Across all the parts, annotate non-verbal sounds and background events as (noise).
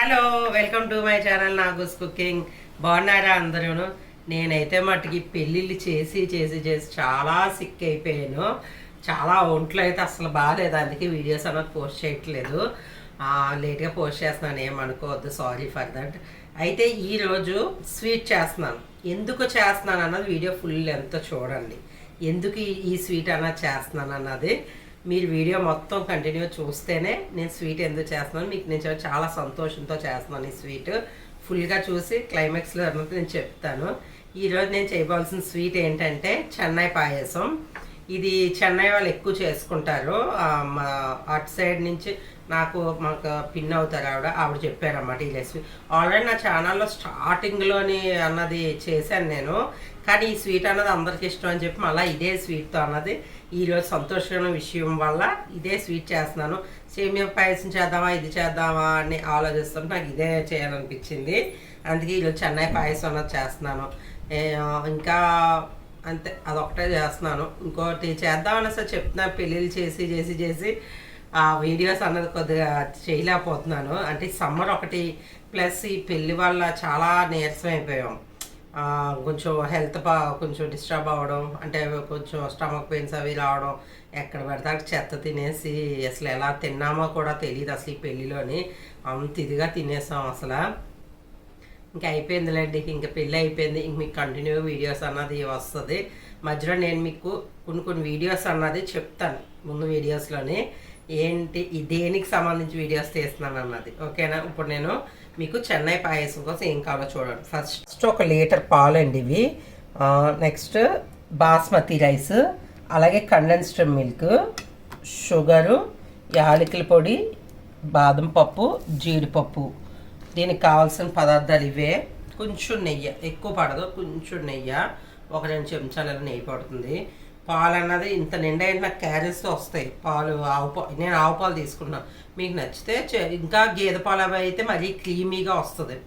Hello welcome to my channel Nagu's cooking. బాగున్నారా అందరూను? నేనైతే మట్టుకి పెళ్ళిళ్ళు చేసి చేసి చేసి చాలా సిక్ అయిపోయాను. చాలా ఒంట్లో అయితే అసలు బాగాలేదు. అందుకే వీడియోస్ అన్నది పోస్ట్ చేయట్లేదు. లేట్గా పోస్ట్ చేస్తున్నాను. ఏమనుకోవద్దు సారీ ఫర్ దట్ అయితే ఈరోజు స్వీట్ చేస్తున్నాను. ఎందుకు చేస్తున్నాను అన్నది వీడియో ఫుల్ ఎంత చూడండి. ఎందుకు ఈ స్వీట్ అన్నది చేస్తున్నాను అన్నది మీరు వీడియో మొత్తం కంటిన్యూ చూస్తేనే నేను స్వీట్ ఎందుకు చేస్తున్నాను? మీకు నేను చాలా సంతోషంతో చేస్తున్నాను ఈ స్వీట్ ఫుల్గా చూసి క్లైమాక్స్లో అన్నది నేను చెప్తాను. ఈరోజు నేను చేయవలసిన స్వీట్ ఏంటంటే చెన్నై పాయసం. ఇది చెన్నై వాళ్ళు ఎక్కువ చేసుకుంటారు. మా అటు సైడ్ నుంచి నాకు మాకు పిన్ అవుతారు ఆవిడ. ఆవిడ చెప్పారన్నమాట ఈ రెసిపీ ఆల్రెడీ నా ఛానల్లో స్టార్టింగ్లోని అన్నది చేశాను నేను. కానీ ఈ స్వీట్ అన్నది అందరికి ఇష్టం అని చెప్పి మళ్ళీ ఇదే స్వీట్తో అన్నది. ఈరోజు సంతోషమైన విషయం వల్ల ఇదే స్వీట్ చేస్తున్నాను. సేమియా పాయసం చేద్దామా ఇది చేద్దామా అని ఆలోచిస్తుంటే నాకు ఇదే చేయాలనిపించింది. అందుకే ఈరోజు చెన్నై పాయసం అన్నది చేస్తున్నాను. ఇంకా అంతే అదొకటే చేస్తున్నాను. ఇంకోటి చేద్దామని సార్ చెప్తున్నాను పెళ్ళిళ్ళు చేసి చేసి చేసి ఆ వీడియోస్ అన్నది కొద్దిగా చేయలేకపోతున్నాను. అంటే సమ్మర్ ఒకటి ప్లస్ ఈ పెళ్ళి వల్ల చాలా నీరసం అయిపోయాం. కొంచెం హెల్త్ బా కొంచెం డిస్టర్బ్ అవ్వడం అంటే కొంచెం స్టమక్ పెయిన్స్ అవి రావడం ఎక్కడ పడితే అక్కడ చెత్త తినేసి అసలు ఎలా తిన్నామో కూడా తెలియదు అసలు ఈ పెళ్ళిలోని. అంత ఇదిగా తినేసాం అసలు. ఇంకా అయిపోయిందిలేండి ఇంకా పెళ్ళి అయిపోయింది ఇంక మీకు కంటిన్యూ వీడియోస్ అన్నది వస్తుంది. మధ్యలో నేను మీకు కొన్ని కొన్ని వీడియోస్ అన్నది చెప్తాను ముందు వీడియోస్లోని ఏంటి దేనికి సంబంధించి వీడియోస్ తీస్తున్నాను అన్నది ఓకేనా? ఇప్పుడు నేను మీకు చెన్నై పాయసం కోసం ఏం కావాలో చూడండి ఫస్ట్ ఒక లీటర్ పాలు అండి ఇవి నెక్స్ట్ బాస్మతి రైస్ అలాగే కండెన్స్డ్ మిల్క్ షుగరు యాలకుల పొడి బాదం పప్పు జీడిపప్పు. దీనికి కావాల్సిన పదార్థాలు ఇవే. కొంచెం నెయ్యి ఎక్కువ పడదు కొంచెం నెయ్యి. ఒక రెండు చెంచాల నెయ్యి పడుతుంది. పాలు అన్నది ఇంత నిండా నాకు క్యారెట్స్ వస్తాయి. పాలు ఆవు పాలు నేను ఆవు పాలు తీసుకున్నాను మీకు నచ్చితే చే- ఇంకా గేదె పాలు అవి అయితే మరీ క్రీమీగా వస్తుంది.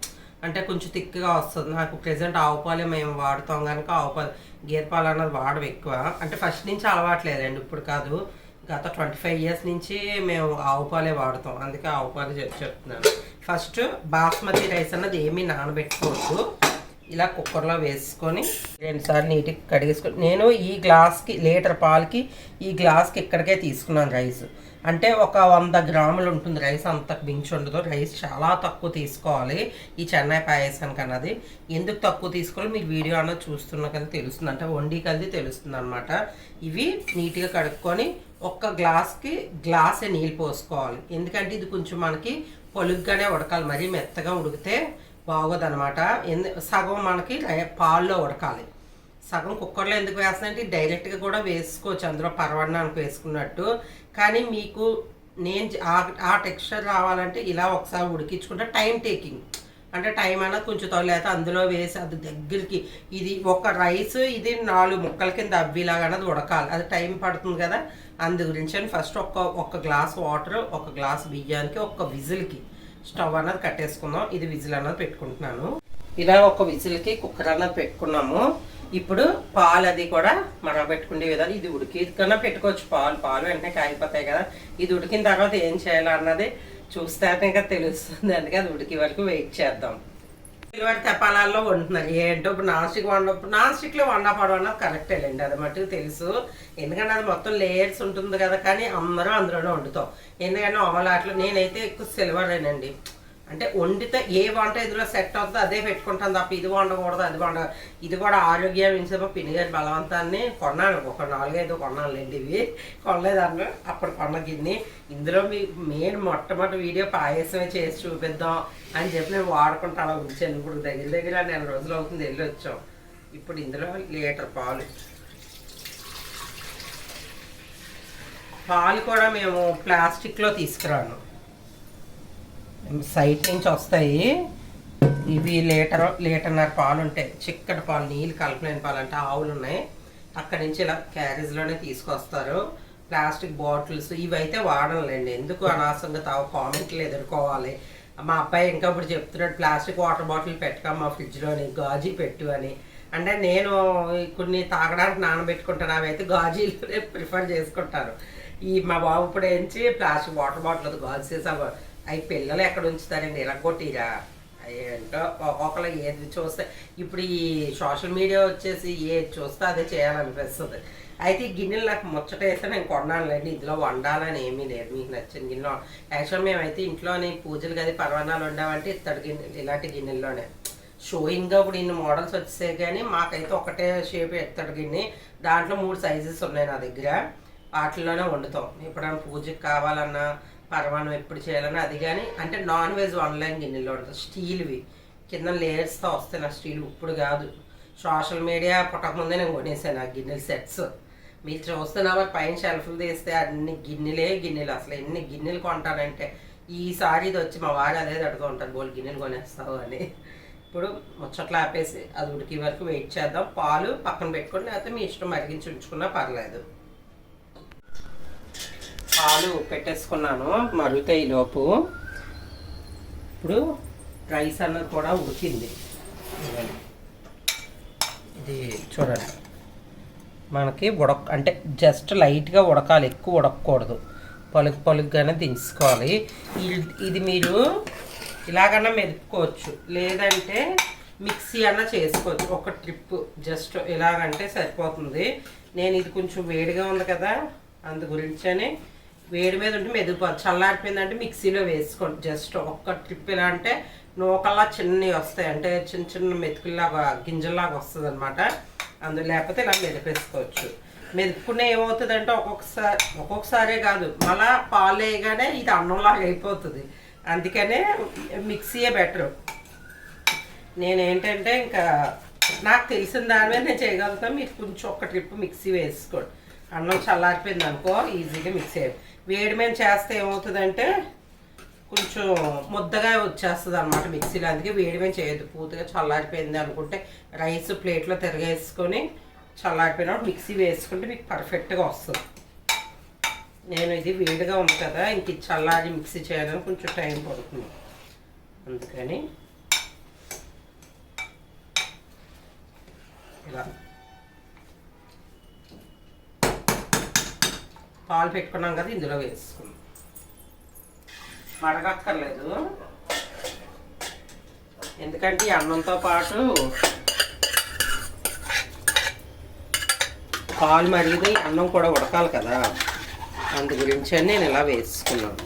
అంటే కొంచెం థిక్గా వస్తుంది. నాకు ప్రెసెంట్ ఆవు పాలే మేము వాడుతాం కనుక ఆవు పాలు గేదె పాలు అన్నది వాడడం ఎక్కువ. అంటే ఫస్ట్ నుంచి అలవాట్లేదండి ఇప్పుడు కాదు. గత ట్వంటీ ఫైవ్ ఇయర్స్ నుంచి మేము ఆవు పాలే వాడుతాం. అందుకే ఆవు పాలు చెప్తున్నాను. ఫస్ట్ బాస్మతి రైస్ అన్నది ఏమీ నానబెట్టుకోవద్దు. ఇలా కుక్కర్లో వేసుకొని రెండుసార్లు నీట్గా కడిగేసుకొని నేను ఈ గ్లాస్కి లీటర్ పాలకి ఈ గ్లాస్కి ఇక్కడికే తీసుకున్నాను రైస్. అంటే ఒక వంద గ్రాములు ఉంటుంది రైస్ అంత మించి ఉండదు. రైస్ చాలా తక్కువ తీసుకోవాలి. ఈ చెన్నై పాయసానికి అన్నది ఎందుకు తక్కువ తీసుకోవాలి? మీరు వీడియో అన్నది చూస్తున్న కలిసి తెలుస్తుంది. అంటే వండి కలిసి తెలుస్తుంది అనమాట ఇవి నీట్గా కడుక్కొని ఒక్క గ్లాస్కి గ్లాసే నీళ్ళు పోసుకోవాలి. ఎందుకంటే ఇది కొంచెం మనకి పొలుగ్గానే ఉడకాలి. మరీ మెత్తగా ఉడికితే బాగోదనమాట ఎందు సగం మనకి రై- పాల్లో ఉడకాలి. సగం కుక్కర్లో ఎందుకు వేస్తానంటే డైరెక్ట్గా కూడా వేసుకోవచ్చు. అందులో పరవడానికి వేసుకున్నట్టు. కానీ మీకు నేను ఆ టెక్స్చర్ రావాలంటే ఇలా ఒకసారి ఉడికించుకుంటే టైం టేకింగ్. అంటే టైం అన్నది కొంచెం తొలత అందులో వేసి అది దగ్గరికి ఇది ఒక రైస్ ఇది నాలుగు ముక్కల కింద అవ్విలాగా అన్నది ఉడకాలి. అది టైం పడుతుంది కదా. అందు గురించి అని ఫస్ట్ ఒక్క ఒక్క గ్లాస్ వాటర్ ఒక గ్లాస్ బియ్యానికి ఒక్క విజిల్కి. స్టవ్ అన్నది కట్టేసుకుందాం. ఇది విజిల్ అన్నది పెట్టుకుంటున్నాను. ఇలా ఒక విజిల్కి కుక్కర్ అన్నది పెట్టుకున్నాము. ఇప్పుడు పాలు అది కూడా మరగబెట్టుకునే విధానం ఇది ఉడికి. కన్నా పెట్టుకోవచ్చు. పాలు పాలు వెంటనే కాగిపోతాయి కదా. ఇది ఉడికిన తర్వాత ఏం చేయాలన్నది చూస్తేనే కదా తెలుస్తుంది. అందుకే అది ఉడికి వరకు వెయిట్ చేద్దాం. సిల్వర్ తెపాలాల్లో వండుతున్నారు. ఏంటో ఇప్పుడు నాన్ స్టిక్ వండప్పుడు నాన్ స్టిక్లో వండపడం అన్నది కరెక్టే లేండి. అది మట్టుకు తెలుసు. ఎందుకంటే అది మొత్తం లేయర్స్ ఉంటుంది కదా కానీ అందరూ అందులోనే వండుతాం. ఎందుకంటే ఆమ్లాట్లో నేనైతే ఎక్కువ సిల్వరేనండి అంటే వండితే ఏ వంట ఇందులో సెట్ అవుతుందో అదే పెట్టుకుంటాం తప్ప ఇది వండకూడదు అది వండ ఇది కూడా ఆరోగ్యం మించేమో పిన్నిగారి బలవంతాన్ని కొన్నాను. ఒక నాలుగైదు కొన్నానులేండి ఇవి. కొనలేదన్న అప్పుడు కొన్న గిన్ని. ఇందులో మీ మెయిన్ మొట్టమొదటి వీడియో పాయసమే చేసి చూపిద్దాం అని చెప్పి నేను వాడుకుంటా. అలా ఉంచాను. ఇప్పుడు దగ్గర దగ్గర నెల రోజులు అవుతుంది వెళ్ళి వచ్చాం. ఇప్పుడు ఇందులో లీటర్ పాలు. పాలు కూడా మేము ప్లాస్టిక్లో తీసుకురాను. సైట్ నుంచి వస్తాయి. ఇవి లీటర్ లీటర్న్నర పాలు ఉంటాయి చిక్కటి పాలు నీళ్ళు కలపలేని పాలు అంటే ఆవులు ఉన్నాయి అక్కడి నుంచి ఇలా క్యారేజ్లోనే తీసుకొస్తారు. ప్లాస్టిక్ బాటిల్స్ ఇవి అయితే వాడలేండి ఎందుకు అనవసరంగా తావు కామెంట్లు ఎదుర్కోవాలి మా అబ్బాయి ఇంకా ఇప్పుడు చెప్తున్నాడు ప్లాస్టిక్ వాటర్ బాటిల్ పెట్టుకో మా ఫ్రిడ్జ్లోని గాజు పెట్టు అని. అంటే నేను కొన్ని తాగడానికి నానబెట్టుకుంటాను. అవి అయితే గాజీలోనే ప్రిఫర్ చేసుకుంటాను. ఈ మా బాబు ఇప్పుడు ఏంచి ప్లాస్టిక్ వాటర్ బాటిల్ గాజు సీసా అవి పిల్లలు ఎక్కడ ఉంచుతారండి? ఇరగొట్టిరా ఏంటో ఒక్కొక్కరు ఏది చూస్తే ఇప్పుడు ఈ సోషల్ మీడియా వచ్చేసి ఏది చూస్తే అదే చేయాలనిపిస్తుంది. అయితే ఈ గిన్నెలు నాకు ముచ్చట వేస్తే నేను కొన్నానులేండి. ఇందులో వండాలని ఏమీ లేదు. మీకు నచ్చిన గిన్నెలో యాక్చువల్ మేమైతే ఇంట్లోని పూజలు గది పర్వణాలు వండామంటే ఇత్తడి గిన్నెలు ఇలాంటి గిన్నెల్లోనే. షోయింగ్గా ఇప్పుడు ఇన్ని మోడల్స్ వచ్చేసాయి కానీ మాకైతే ఒకటే షేప్ ఎత్తడి గిన్నె. దాంట్లో మూడు సైజెస్ ఉన్నాయి నా దగ్గర. వాటిల్లోనే వండుతాం. ఎప్పుడైనా పూజకి కావాలన్నా పరమాణం ఎప్పుడు చేయాలని అది కానీ అంటే నాన్ వెజ్ ఆన్లైన్ గిన్నెలు ఉంటుంది. స్టీల్వి కింద లేయర్స్తో వస్తాయి నా స్టీల్ ఇప్పుడు కాదు. సోషల్ మీడియా పుట్టకముందే నేను కొనేసాను ఆ గిన్నెల సెట్స్ మీరు చూస్తున్నా మరి పైన షెల్ఫ్లు తీస్తే అన్ని గిన్నెలే గిన్నెలు. అసలు ఎన్ని గిన్నెలు కొంటానంటే ఈసారి ఇది వచ్చి మా వారు అదే తడుతూ ఉంటారు బోల్ గిన్నెలు కొనేస్తావు అని. ఇప్పుడు ముచ్చట్లు ఆపేసి అది ఉడికి వరకు వెయిట్ చేద్దాం. పాలు పక్కన పెట్టుకొని లేకపోతే మీ ఇష్టం మరిగించి ఉంచుకున్నా పర్లేదు. పాలు పెట్టేసుకున్నాను మరుగుతాయి లోపు. ఇప్పుడు రైస్ అన్నది కూడా ఉడికింది. ఇది చూడండి. మనకి ఉడక అంటే జస్ట్ లైట్గా ఉడకాలి ఎక్కువ ఉడకకూడదు. పలుకు పలుకుగానే దించుకోవాలి. ఇది మీరు ఇలాగన్నా మెదుపుకోవచ్చు. లేదంటే మిక్సీ అన్న చేసుకోవచ్చు. ఒక ట్రిప్ జస్ట్ ఇలాగంటే సరిపోతుంది. నేను ఇది కొంచెం వేడిగా ఉంది కదా అందు గురించని వేడి మీద ఉంటే మెదుపు చల్లారిపోయిందంటే మిక్సీలో వేసుకోండి. జస్ట్ ఒక్క ట్రిప్ ఎలా అంటే నూకల్లా చిన్నవి వస్తాయి. అంటే చిన్న చిన్న మెతుకుల్లాగా గింజల్లాగా వస్తుంది అనమాట అందులో లేకపోతే ఇలా మెదిపేసుకోవచ్చు. మెదుపుకునే ఏమవుతుందంటే ఒక్కొక్కసారి ఒక్కొక్కసారే కాదు. మళ్ళా పాలు వేయగానే ఇది అన్నంలాగా అయిపోతుంది. అందుకనే మిక్సీయే బెటర్. నేనేంటంటే ఇంకా నాకు తెలిసిన దాని మీద నేను చేయగలుగుతాను. మీరు కొంచెం ఒక ట్రిప్ మిక్సీ వేసుకోండి. అన్నం చల్లారిపోయింది అనుకో ఈజీగా మిక్సీ అయ్యి వేడి మీద చేస్తే ఏమవుతుందంటే కొంచెం ముద్దగా వచ్చేస్తుంది అనమాట మిక్సీలో. అందుకే వేడి మీద చేయొద్దు. పూర్తిగా చల్లారిపోయింది అనుకుంటే రైస్ ప్లేట్లో తిరగేసుకొని చల్లారిపోయినప్పుడు మిక్సీ వేసుకుంటే మీకు పర్ఫెక్ట్గా వస్తుంది. నేను ఇది వేడిగా ఉంది కదా ఇంక చల్లారి మిక్సీ చేయాలని కొంచెం టైం పడుతుంది. అందుకని ఇలా పాలు పెట్టుకున్నాం కదా ఇందులో వేసుకున్నాం మడగక్కర్లేదు ఎందుకంటే ఈ అన్నంతో పాటు పాలు మరిగితే అన్నం కూడా ఉడకాలి కదా. అందు గురించి అని నేను ఇలా వేసుకున్నాను.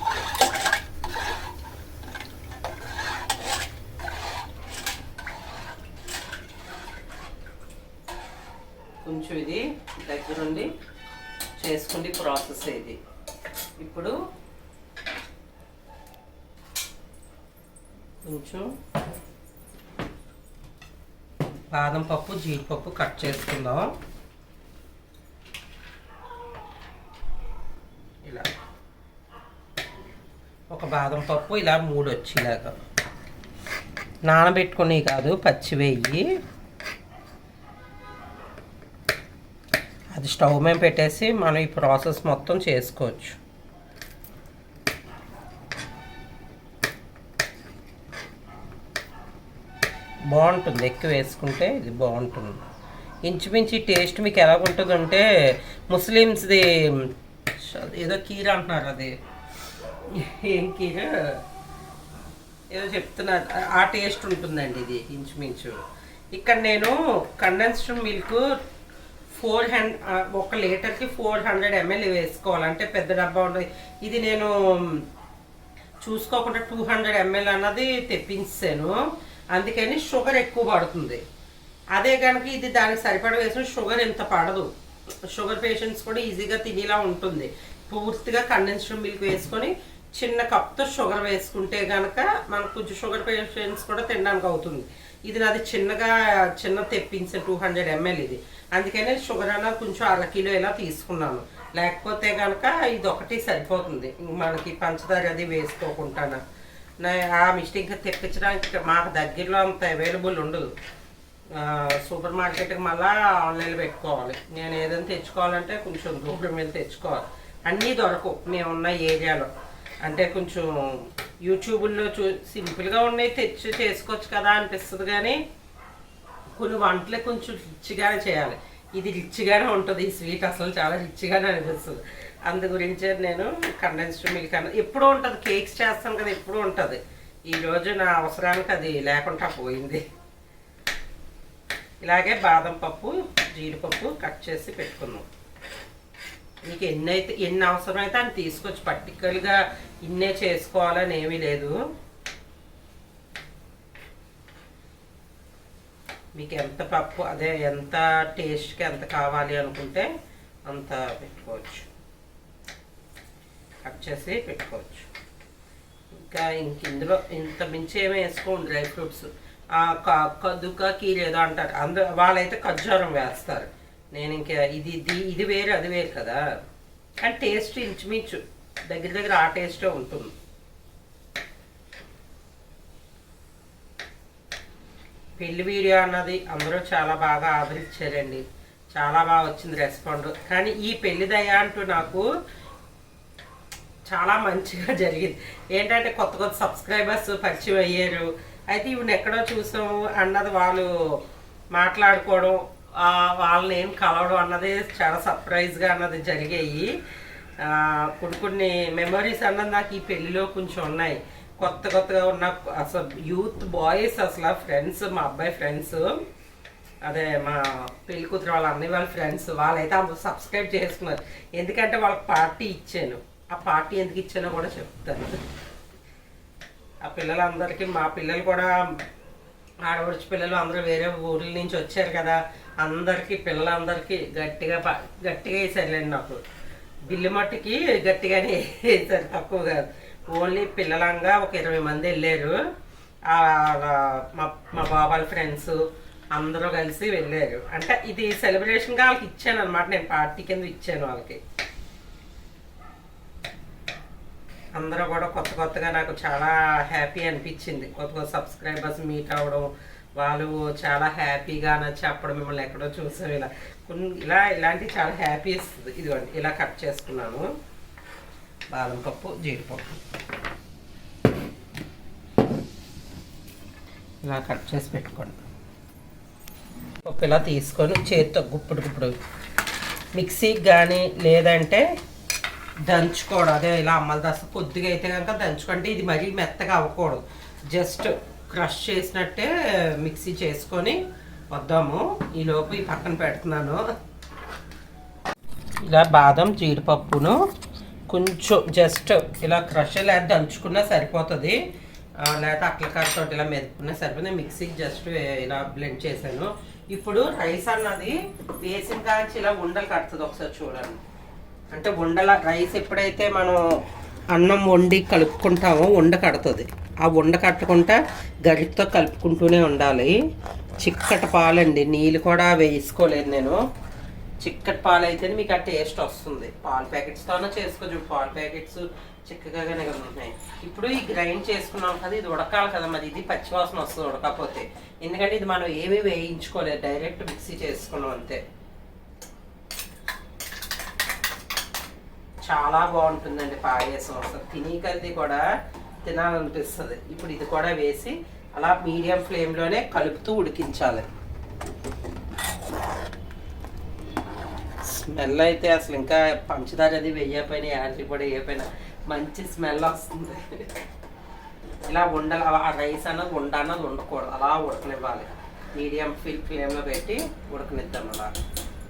కొంచెం ఇది దగ్గరుండి చేసుకునే ప్రాసెస్ ఇది. ఇప్పుడు కొంచెం బాదం పప్పు జీడిపప్పు కట్ చేసుకుందాం. ఇలా. ఒక బాదం పప్పు ఇలా మూడు వచ్చేలాగా. నానబెట్టుకునేవి కాదు పచ్చి స్టవ్ మీద పెట్టేసి మనం ఈ ప్రాసెస్ మొత్తం చేసుకోవచ్చు. బాగుంటుంది. ఎక్కువ వేసుకుంటే ఇది బాగుంటుంది. ఇంచుమించి టేస్ట్ మీకు ఎలా ఉంటుందంటే ముస్లిమ్స్ది ఏదో కీర అంటున్నారు అది. ఏం కీర? ఏదో చెప్తున్నారు. ఆ టేస్ట్ ఉంటుందండి ఇది ఇంచుమించు. ఇక్కడ నేను కండెన్స్డ్ మిల్క్ ఫోర్ హండ్రెడ్ ఒక లీటర్కి ఫోర్ హండ్రెడ్ ఎంఎల్ వేసుకోవాలంటే పెద్ద డబ్బా ఉంటుంది ఇది నేను చూసుకోకుండా టూ హండ్రెడ్ ఎంఎల్ అన్నది తెప్పించాను. అందుకని షుగర్ ఎక్కువ పడుతుంది. అదే కనుక ఇది దానికి సరిపడ వేసిన షుగర్ ఎంత పడదు. షుగర్ పేషెంట్స్ కూడా ఈజీగా తినేలా ఉంటుంది. పూర్తిగా కండెన్స్డ్ మిల్క్ వేసుకొని చిన్న కప్తో షుగర్ వేసుకుంటే కనుక మనకు కొంచెం షుగర్ పేషెంట్స్ కూడా తినడానికి అవుతుంది. ఇది నాది చిన్నగా చిన్న తెప్పించిన టూ హండ్రెడ్ ఎంఎల్ ఇది. అందుకనే షుగర్ అన్న కొంచెం అర కిలో ఇలా తీసుకున్నాను. లేకపోతే కనుక ఇది ఒకటి సరిపోతుంది మనకి పంచదార అది వేసుకోకుండా ఆ మిస్టేక్ తెప్పించడానికి మాకు దగ్గరలో అంత అవైలబుల్ ఉండదు. సూపర్ మార్కెట్కి మళ్ళీ ఆన్లైన్లో పెట్టుకోవాలి. నేను ఏదైనా తెచ్చుకోవాలంటే కొంచెం దూరం వెళ్ళి తెచ్చుకోవాలి. అన్నీ దొరకవు. మేమున్న ఏరియాలో. అంటే కొంచెం యూట్యూబ్లో చూ సింపుల్గా ఉన్నాయి తెచ్చి చేసుకోవచ్చు కదా అనిపిస్తుంది కానీ కొన్ని వంటలే కొంచెం రిచ్గానే చేయాలి. ఇది రిచ్గానే ఉంటుంది ఈ స్వీట్ అసలు చాలా రిచ్గానే అనిపిస్తుంది. అందు గురించే నేను కండెన్స్డ్ మిల్క్ అన్న ఎప్పుడూ ఉంటుంది కేక్స్ చేస్తాను కదా ఎప్పుడూ ఉంటుంది. ఈరోజు నా అవసరానికి అది లేకుండా పోయింది. ఇలాగే బాదం పప్పు జీడిపప్పు కట్ చేసి పెట్టుకున్నాం మీకు ఎన్ని అయితే ఎన్ని అవసరం అయితే అని తీసుకొచ్చి పర్టికులర్గా ఇన్నే చేసుకోవాలని ఏమీ లేదు. మీకు ఎంత పప్పు అదే ఎంత టేస్ట్కి ఎంత కావాలి అనుకుంటే అంత పెట్టుకోవచ్చు. కట్ చేసి పెట్టుకోవచ్చు. ఇంకా ఇంక ఇందులో ఇంత మించి ఏమీ వేసుకోండి డ్రై ఫ్రూట్స్. కదుక లేదా అంటారు. అందరూ వాళ్ళైతే ఖర్జూరం వేస్తారు. నేను ఇంకా ఇది ఇది ఇది వేరు అది వేరు కదా. అండ్ టేస్ట్ ఇంచుమించు. దగ్గర దగ్గర ఆ టేస్టే ఉంటుంది. పెళ్ళి వీడియో అన్నది అందరూ చాలా బాగా ఆదరించారండి. చాలా బాగా వచ్చింది రెస్పాండ్. కానీ ఈ పెళ్ళి దయ అంటూ నాకు చాలా మంచిగా జరిగింది. ఏంటంటే కొత్త కొత్త సబ్స్క్రైబర్స్ పరిచయం అయ్యారు. అయితే ఇవి ఎక్కడో చూసాము అన్నది వాళ్ళు మాట్లాడుకోవడం వాళ్ళని ఏం కలవడం అన్నది చాలా సర్ప్రైజ్గా అన్నది జరిగాయి. కొన్ని కొన్ని మెమరీస్ అన్నది నాకు ఈ పెళ్ళిలో కొంచెం ఉన్నాయి. కొత్త కొత్తగా ఉన్న అసలు యూత్ బాయ్స్ అసలు ఫ్రెండ్స్ మా అబ్బాయి ఫ్రెండ్స్ అదే మా పెళ్ళి కూతురు వాళ్ళ అన్నయ్య వాళ్ళ ఫ్రెండ్స్ వాళ్ళైతే అందరూ సబ్స్క్రైబ్ చేసుకున్నారు ఎందుకంటే వాళ్ళకి పార్టీ ఇచ్చాను. ఆ పార్టీ ఎందుకు ఇచ్చానో కూడా చెప్తాను. ఆ పిల్లలందరికీ మా పిల్లలు కూడా ఆడపడుచు పిల్లలు అందరూ వేరే ఊర్ల నుంచి వచ్చారు కదా. అందరికీ పిల్లలందరికీ గట్టిగా ప- గట్టిగా వేసారులేండి నాకు. బిల్లు మట్టుకి గట్టిగానే (laughs) వేసారు తక్కువ కాదు. ఓన్లీ పిల్లలంగా ఒక ఇరవై మంది వెళ్ళారు. మా మా బాబాయ్ ఫ్రెండ్స్ అందరూ కలిసి వెళ్ళారు. అంటే ఇది సెలబ్రేషన్గా వాళ్ళకి ఇచ్చాను అనమాట నేను పార్టీ కింద ఇచ్చాను వాళ్ళకి. అందరూ కూడా కొత్త కొత్తగా నాకు చాలా హ్యాపీ అనిపించింది. కొత్త కొత్త సబ్స్క్రైబర్స్ మీట్ అవ్వడం వాళ్ళు చాలా హ్యాపీగా అని చెప్పడం మిమ్మల్ని ఎక్కడో చూసాం ఇలా. కొన్ని ఇలా ఇలాంటివి చాలా హ్యాపీ ఇస్తుంది. ఇదిగోండి ఇలా కట్ చేసుకున్నాను. బాదం పప్పు జీడిపప్పు ఇలా కట్ చేసి పెట్టుకోండి. పప్పు ఇలా తీసుకొని చేతితో గుప్పుడు గుప్పుడు మిక్సీకి కానీ లేదంటే దంచుకోవడం. అదే ఇలా అమ్మల దశ కొద్దిగా అయితే కనుక దంచుకుంటే ఇది మరీ మెత్తగా అవ్వకూడదు. జస్ట్ క్రష్ చేసినట్టే మిక్సీ చేసుకొని వద్దాము. ఈలోపు ఈ పక్కన పెడుతున్నాను. ఇలా బాదం జీడిపప్పును కొంచెం జస్ట్ ఇలా క్రష్ లేదా దంచుకున్నా సరిపోతుంది. లేదా లేకపోతే అట్లకారతో ఇలా మెదుకున్నా సరిపోతుంది. మిక్సీకి జస్ట్ ఇలా బ్లెండ్ చేశాను. ఇప్పుడు రైస్ అన్నది వేసిన కాంచి ఇలా ఉండలు కడుతుంది ఒకసారి చూడండి. అంటే ఉండల రైస్ ఎప్పుడైతే మనం అన్నం వండి కలుపుకుంటామో ఉండ కడుతుంది. ఆ ఉండ కట్టకుండా గరిటతో కలుపుకుంటూనే ఉండాలి. చిక్కటి పాలండి. నీళ్ళు కూడా వేసుకోలేదు నేను. చిక్కటి పాలు అయితేనే మీకు ఆ టేస్ట్ వస్తుంది. పాల ప్యాకెట్స్తోనే చేసుకోవచ్చు పాల ప్యాకెట్స్ చిక్కగానే కదా ఉన్నాయి ఇప్పుడు ఈ గ్రైండ్ చేసుకున్నాం కదా ఇది ఉడకాలి కదా మరి ఇది పచ్చివాసన వస్తుంది ఉడకపోతే. ఎందుకంటే ఇది మనం ఏమీ వేయించుకోలేదు డైరెక్ట్ మిక్సీ చేసుకున్నాం అంతే. చాలా బాగుంటుందండి పాయసం. అసలు తిని కల్ది కూడా తినాలనిపిస్తుంది. ఇప్పుడు ఇది కూడా వేసి అలా మీడియం ఫ్లేమ్లోనే కలుపుతూ ఉడికించాలి. స్మెల్ అయితే అసలు ఇంకా పంచదార అది వెయ్యపోయిన యాంటీ కూడా వేయపోయినా మంచి స్మెల్ వస్తుంది. ఇలా ఉండాలి ఆ రైస్ అన్నది ఉండ అన్నది ఉండకూడదు అలా ఉడకనివ్వాలి. మీడియం ఫిల్ ఫ్లేమ్లో పెట్టి ఉడకనిద్దాం అలా.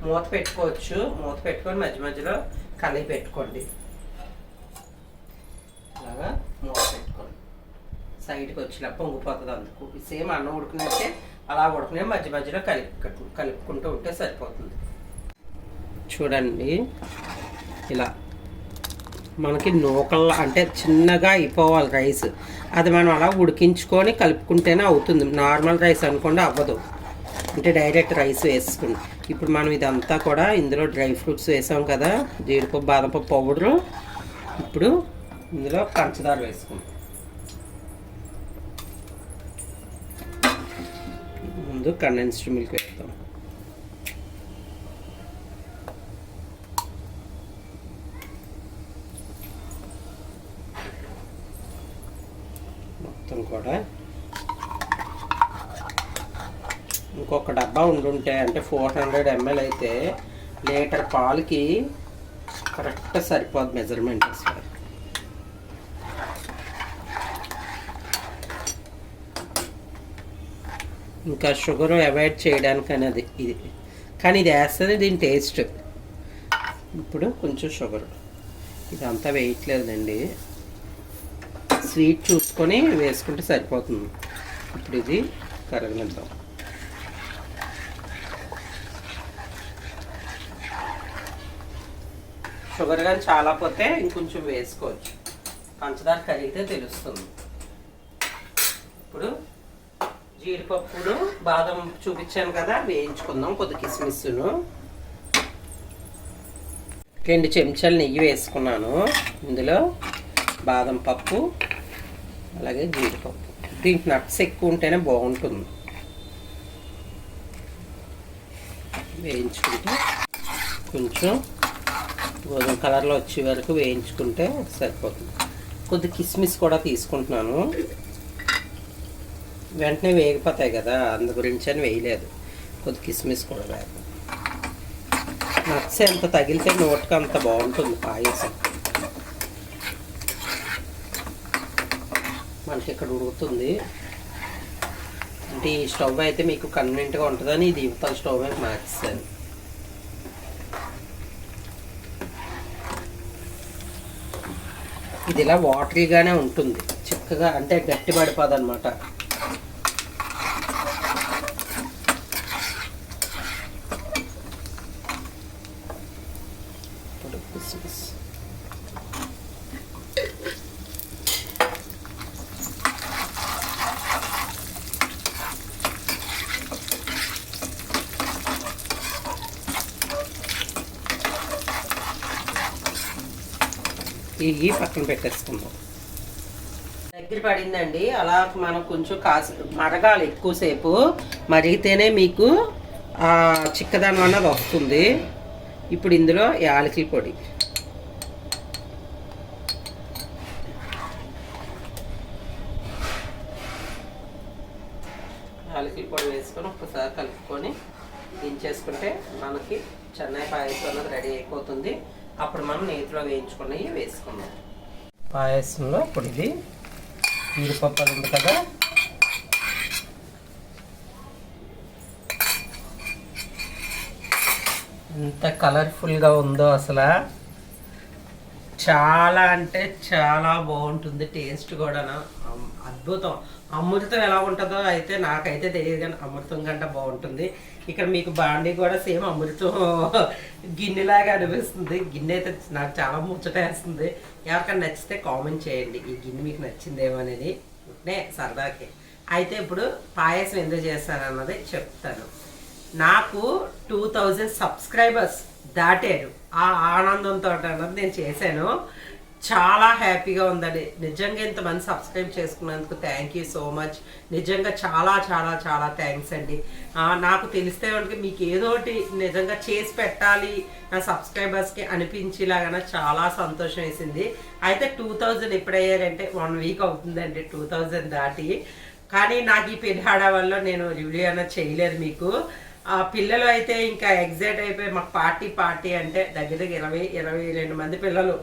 మూత పెట్టుకోవచ్చు. మూత పెట్టుకొని మధ్య మధ్యలో కలిపి పెట్టుకోండి. అలాగా మూత పెట్టుకోండి. సైడ్కి వచ్చేలా పొంగిపోతుంది అందుకు. సేమ్ అన్నం ఉడికినట్టే అలా ఉడకనే మధ్య మధ్యలో కలిపి కలుపుకుంటూ ఉంటే సరిపోతుంది. చూడండి. ఇలా మనకి నూకల్లా అంటే చిన్నగా అయిపోవాలి రైస్. అది మనం అలా ఉడికించుకొని కలుపుకుంటేనే అవుతుంది. నార్మల్ రైస్ అనుకోండి అవ్వదు. అంటే డైరెక్ట్ రైస్ వేసుకుని. ఇప్పుడు మనం ఇదంతా కూడా ఇందులో డ్రై ఫ్రూట్స్ వేసాం కదా జీడిపప్పు బాదంపప్పు పౌడరు. ఇప్పుడు ఇందులో పంచదార వేసుకుందాం. ముందు కండెన్స్డ్ మిల్క్ వేద్దాం మొత్తం కూడా ఉండుంటాయి అంటే ఫోర్ హండ్రెడ్ ఎంఎల్ అయితే లీటర్ పాలకి కరెక్ట్ సరిపోదు మెజర్మెంట్ అసలు. ఇంకా షుగర్ అవాయిడ్ చేయడానికి అనేది ఇది. కానీ ఇది వేస్తుంది దీని టేస్ట్ ఇప్పుడు కొంచెం షుగర్ ఇదంతా వేయట్లేదండి స్వీట్ చూసుకొని వేసుకుంటే సరిపోతుంది. ఇప్పుడు ఇది కరగనిద్దాం. షుగర్ కానీ చాలా పోతే ఇంకొంచెం వేసుకోవచ్చు. పంచదార కరిగితే తెలుస్తుంది. ఇప్పుడు జీడిపప్పును బాదం చూపించాను కదా వేయించుకుందాం కొద్ది కిస్మిస్ను రెండు చెంచాలు నెయ్యి వేసుకున్నాను. ఇందులో బాదం పప్పు అలాగే జీడిపప్పు. దీనికి నట్స్ ఎక్కువ ఉంటేనే బాగుంటుంది. వేయించుకుంటే కొంచెం గోధుమ కలర్లో వచ్చే వరకు వేయించుకుంటే సరిపోతుంది. కొద్ది కిస్మిస్ కూడా తీసుకుంటున్నాను. వెంటనే వేగిపోతాయి కదా అందు గురించి అని వేయలేదు. కొద్ది కిస్మిస్ కూడా వేయాలి నచ్చ ఎంత తగిలితే నోటికి అంత బాగుంటుంది పాయసం. మనకి ఇక్కడ ఉడుకుతుంది. అంటే ఈ స్టవ్ అయితే మీకు కన్వీనెంట్గా ఉంటుందని ఇది ఇవతల స్టవ్ మీద మార్చేసాను ఇది ఇలా వాటరీగానే ఉంటుంది. చిక్కగా అంటే గట్టి పడిపోదు పక్కన పెట్టేసుకుందాం. దగ్గర పడిందండి. అలా మనం కొంచెం కాసు మరగాలి ఎక్కువసేపు. మరిగితేనే మీకు చిక్కదనం అన్నది వస్తుంది. ఇప్పుడు ఇందులో యాలకి పొడి. యాలకి పొడి వేసుకొని ఒకసారి కలుపుకొని దించేసుకుంటే మనకి చెన్నై పాయసం అన్నది రెడీ అయిపోతుంది. అప్పుడు మనం నేతిలో వేయించుకున్నవి వేసుకుందాం. పాయసంలో ఇప్పుడు ఇది జీడిపప్పు అది ఉంది కదా. ఎంత కలర్ఫుల్గా ఉందో అసలు. చాలా అంటే చాలా బాగుంటుంది టేస్ట్ కూడా అద్భుతం. అమృతం ఎలా ఉంటుందో అయితే నాకైతే తెలియదు కానీ అమృతం కంటే బాగుంటుంది. ఇక్కడ మీకు బాండీ కూడా సేమ్ అమృతం గిన్నెలాగా అనిపిస్తుంది. గిన్నె అయితే నాకు చాలా ముచ్చటేస్తుంది. ఎవరికైనా నచ్చితే కామెంట్ చేయండి. ఈ గిన్నె మీకు నచ్చిందేమో అనేది. ఉంటే సరదాకి. అయితే ఇప్పుడు పాయసం ఎందుకు చేస్తానన్నది చెప్తాను. నాకు టూ థౌజండ్ సబ్స్క్రైబర్స్ దాటారు. ఆ ఆనందంతో అన్నది నేను చేశాను. చాలా హ్యాపీగా ఉందండి. నిజంగా ఇంతమంది సబ్స్క్రైబ్ చేసుకున్నందుకు థ్యాంక్ యూ సో మచ్ నిజంగా చాలా చాలా చాలా థ్యాంక్స్ అండి. నాకు తెలిస్తే వాళ్ళకి మీకు ఏదో ఒకటి నిజంగా చేసి పెట్టాలి నా సబ్స్క్రైబర్స్కి అనిపించేలాగా చాలా సంతోషం వేసింది. అయితే టూ థౌజండ్ ఎప్పుడయ్యారంటే వన్ వీక్ అవుతుందండి టూ థౌజండ్ దాటి. కానీ నాకు ఈ పెళ్ళి వల్ల నేను రివ్యూ అయినా చేయలేదు మీకు. ఆ పిల్లలు అయితే ఇంకా ఎగ్జైట్ అయిపోయి మాకు పార్టీ పార్టీ అంటే దగ్గర దగ్గర ఇరవై ఇరవై రెండు మంది పిల్లలు.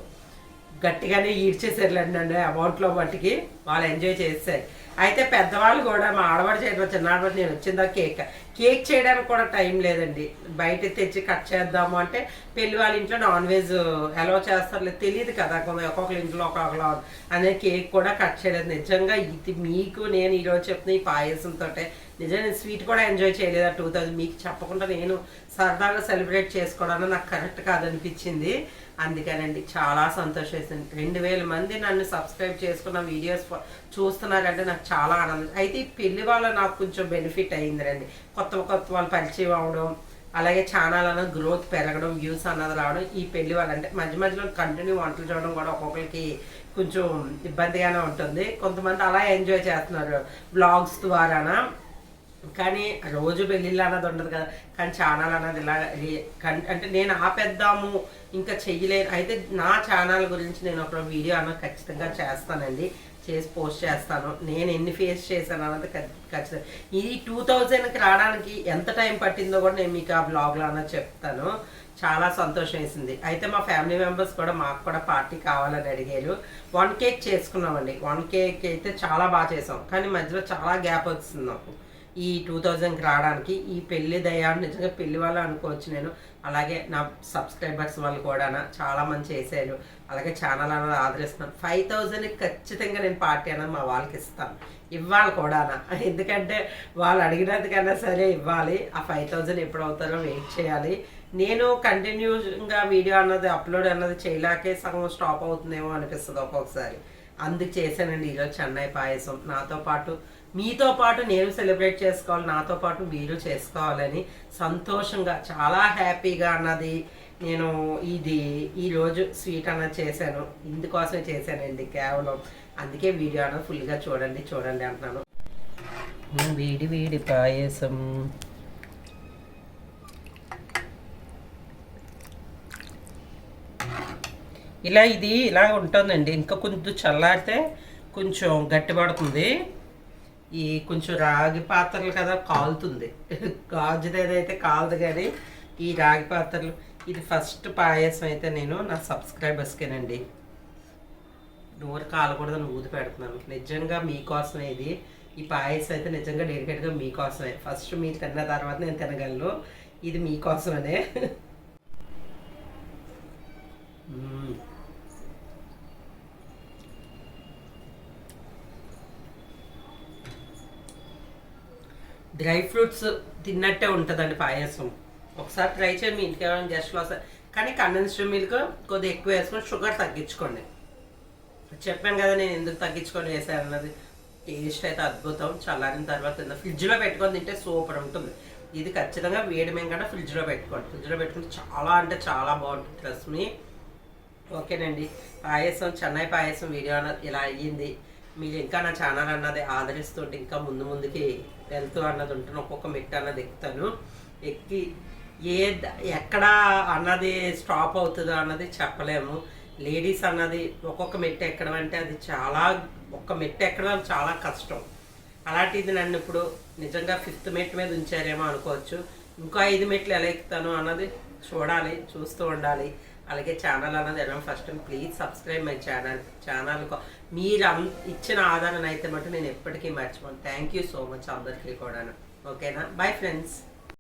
గట్టిగానే ఈడ్చేసారులేండి అండి అమౌంట్లో మట్టికి. వాళ్ళు ఎంజాయ్ చేస్తారు అయితే పెద్దవాళ్ళు కూడా మా ఆడవాడు చేయడం చిన్నవాడు నేను వచ్చిందా కేక్ కేక్ చేయడానికి కూడా టైం లేదండి. బయట తెచ్చి కట్ చేద్దాము అంటే పెళ్ళి వాళ్ళ ఇంట్లో నాన్ వెజ్ ఎలా చేస్తారో లేదు తెలియదు కదా. కొంత ఒక్కొక్కరి ఇంట్లో ఒక్కొక్కలా అనే కేక్ కూడా కట్ చేయలేదు. నిజంగా ఇది మీకు నేను ఈరోజు చెప్తున్న ఈ పాయసంతో నిజంగా స్వీట్ కూడా ఎంజాయ్ చేయలేదు. టూ థౌజండ్ మీకు చెప్పకుండా నేను సరదాగా సెలబ్రేట్ చేసుకోవడానికి నాకు కరెక్ట్ కాదనిపించింది. అందుకనండి చాలా సంతోషం. వేసింది రెండు వేల మంది నన్ను సబ్స్క్రైబ్ చేసుకున్న వీడియోస్ చూస్తున్నారంటే నాకు చాలా ఆనందం. అయితే ఈ పెళ్ళి వల్ల నాకు కొంచెం బెనిఫిట్ అయిందిరండి. కొత్త కొత్త వాళ్ళు పరిచయం అవడం అలాగే ఛానల్ అన్న గ్రోత్ పెరగడం వ్యూస్ అన్నది రావడం ఈ పెళ్ళి వల్ల అంటే మధ్య మధ్యలో కంటిన్యూ వంటలు చూడడం కూడా ఒక్కొక్కరికి కొంచెం ఇబ్బందిగానే ఉంటుంది. కొంతమంది అలా ఎంజాయ్ చేస్తున్నారు. బ్లాగ్స్ ద్వారానా. కానీ రోజు పెళ్ళిళ్ళు అన్నది ఉండదు కదా. కానీ ఛానల్ అన్నది ఇలా కన్- అంటే నేను ఆపేద్దాము ఇంకా చెయ్యలేను. అయితే నా ఛానల్ గురించి నేను ఒక వీడియో అన్నది ఖచ్చితంగా చేస్తానండి. చేసి పోస్ట్ చేస్తాను. నేను ఎన్ని ఫేస్ చేశాను అన్నది ఖచ్చితంగా ఈ టూ థౌజండ్కి రావడానికి ఎంత టైం పట్టిందో కూడా నేను మీకు ఆ బ్లాగ్లో అన్నది చెప్తాను. చాలా సంతోషం వేసింది. అయితే మా ఫ్యామిలీ మెంబర్స్ కూడా మాకు కూడా పార్టీ కావాలని అడిగారు. వన్ కేక్ చేసుకున్నామండి. వన్ కేక్ అయితే చాలా బాగా చేసాం. కానీ మధ్యలో చాలా గ్యాప్ వచ్చింది నాకు ఈ టూ థౌజండ్కి రావడానికి ఈ పెళ్ళి దయాన్ని నిజంగా పెళ్ళి వాళ్ళు అనుకోవచ్చు నేను. అలాగే నా సబ్స్క్రైబర్స్ వాళ్ళు కూడా చాలా మంది చేశారు. అలాగే ఛానల్ అనేది ఆదరిస్తున్నాను. ఫైవ్ థౌజండ్కి ఖచ్చితంగా నేను పార్టీ అనేది మా వాళ్ళకి ఇస్తాను. ఇవ్వాలి కూడా (laughs) ఎందుకంటే వాళ్ళు అడిగినందుకన్నా సరే ఇవ్వాలి. ఆ ఫైవ్ థౌజండ్ ఎప్పుడు అవుతారో వెయిట్ చేయాలి. నేను కంటిన్యూగా వీడియో అన్నది అప్లోడ్ అన్నది చేయలేకే సగం స్టాప్ అవుతుందేమో అనిపిస్తుంది ఒక్కొక్కసారి. అందుకు చేశానండి ఈరోజు చెన్నై పాయసం. నాతో పాటు మీతో పాటు నేను సెలబ్రేట్ చేసుకోవాలి నాతో పాటు మీరు చేసుకోవాలని సంతోషంగా చాలా హ్యాపీగా అన్నది నేను ఇది ఈరోజు స్వీట్ అన్నది చేశాను. ఇందుకోసమే చేశానండి కేవలం. అందుకే వీడియో అన్నది ఫుల్గా చూడండి చూడండి అంటున్నాను. వేడి వేడి పాయసం. ఇలా ఇది ఇలా ఉంటుందండి. ఇంకా కొంచెం చల్లారితే కొంచెం గట్టిపడుతుంది ఈ కొంచెం రాగి పాత్రలు కదా కాలుతుంది. (laughs) గాజుది ఏదైతే కాలదు కానీ ఈ రాగి పాత్రలు ఇది ఫస్ట్ పాయసం అయితే నేను నా సబ్స్క్రైబర్స్కేనండి. నోరు కాలకూడదని ఊది పెడుతున్నాను. నిజంగా మీకోసమే ఇది. ఈ పాయసం అయితే నిజంగా డెడికేట్గా మీకోసమే. ఫస్ట్ మీరు తిన్న తర్వాత నేను తినగలను. ఇది మీకోసమనే. (laughs) డ్రై ఫ్రూట్స్ తిన్నట్టే ఉంటుందండి పాయసం. ఒకసారి ట్రై చేయండి మీ ఇంటికి ఎవరైనా గెస్ట్లు వస్తారు కానీ కండెన్స్డ్ మిల్క్ కొద్దిగా ఎక్కువ వేసుకొని షుగర్ తగ్గించుకోండి. చెప్పాను కదా నేను ఎందుకు తగ్గించుకొని వేసాను అన్నది టేస్ట్ అయితే అద్భుతం. చల్లారిన తర్వాత తిన్న ఫ్రిడ్జ్లో పెట్టుకొని తింటే సూపర్ ఉంటుంది. ఇది ఖచ్చితంగా వేడి మేము ఫ్రిడ్జ్లో పెట్టుకోండి. ఫ్రిడ్జ్లో పెట్టుకుంటే చాలా అంటే చాలా బాగుంటుంది ట్రస్ట్ మీ ఓకేనండి. పాయసం చెన్నై పాయసం వీడియో ఇలా అయ్యింది. మీరు ఇంకా నా ఛానల్ అన్నది ఆదరిస్తుంటే ఇంకా ముందు ముందుకి వెళ్తూ అన్నది ఉంటాను ఒక్కొక్క మెట్టు అన్నది ఎక్కుతాను. ఎక్కి ఏ ఎక్కడ అన్నది స్టాప్ అవుతుందో అన్నది చెప్పలేము. లేడీస్ అన్నది ఒక్కొక్క మెట్టు ఎక్కడం అంటే అది చాలా ఒక్క మెట్టు ఎక్కడం చాలా కష్టం. అలాంటిది నన్ను ఇప్పుడు నిజంగా ఫిఫ్త్ మెట్ మీద ఉంచారేమో అనుకోవచ్చు. ఇంకో ఐదు మెట్లు ఎలా ఎక్కుతాను అన్నది చూడాలి చూస్తూ ఉండాలి. అలాగే ఛానల్ అన్నది ఎలా first time please subscribe my channel channel మీరు అన్- ఇచ్చిన ఆదరణ అయితే మటు నేను ఎప్పటికీ మర్చిపోను. థ్యాంక్ యూ సో మచ్ అందరికీ కూడా ఓకేనా బాయ్ ఫ్రెండ్స్